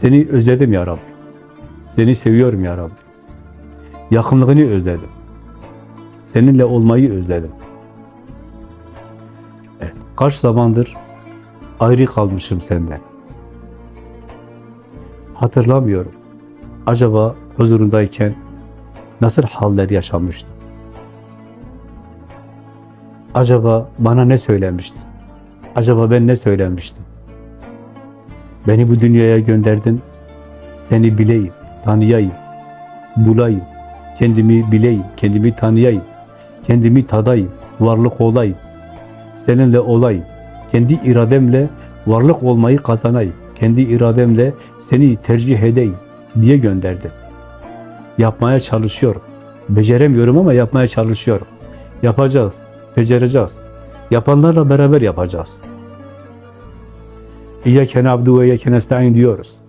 Seni özledim ya Rabbi. Seni seviyorum ya Rabbi. Yakınlığını özledim. Seninle olmayı özledim. Evet, kaç zamandır ayrı kalmışım senden. Hatırlamıyorum. Acaba huzurundayken nasıl haller yaşamıştım? Acaba bana ne söylemiştin? Acaba ben ne söylemiştim? Beni bu dünyaya gönderdin. Seni bileyim, tanıyayım, bulayım. Kendimi bileyim, kendimi tanıyayım. Kendimi tadayım, varlık olayım. Seninle olayım. Kendi irademle varlık olmayı kazanayım. Kendi irademle seni tercih edeyim diye gönderdi. Yapmaya çalışıyorum. Beceremiyorum ama yapmaya çalışıyorum. Yapacağız, becereceğiz. Yapanlarla beraber yapacağız. İyyâke na'budu ve iyyâke nestaîn diyoruz.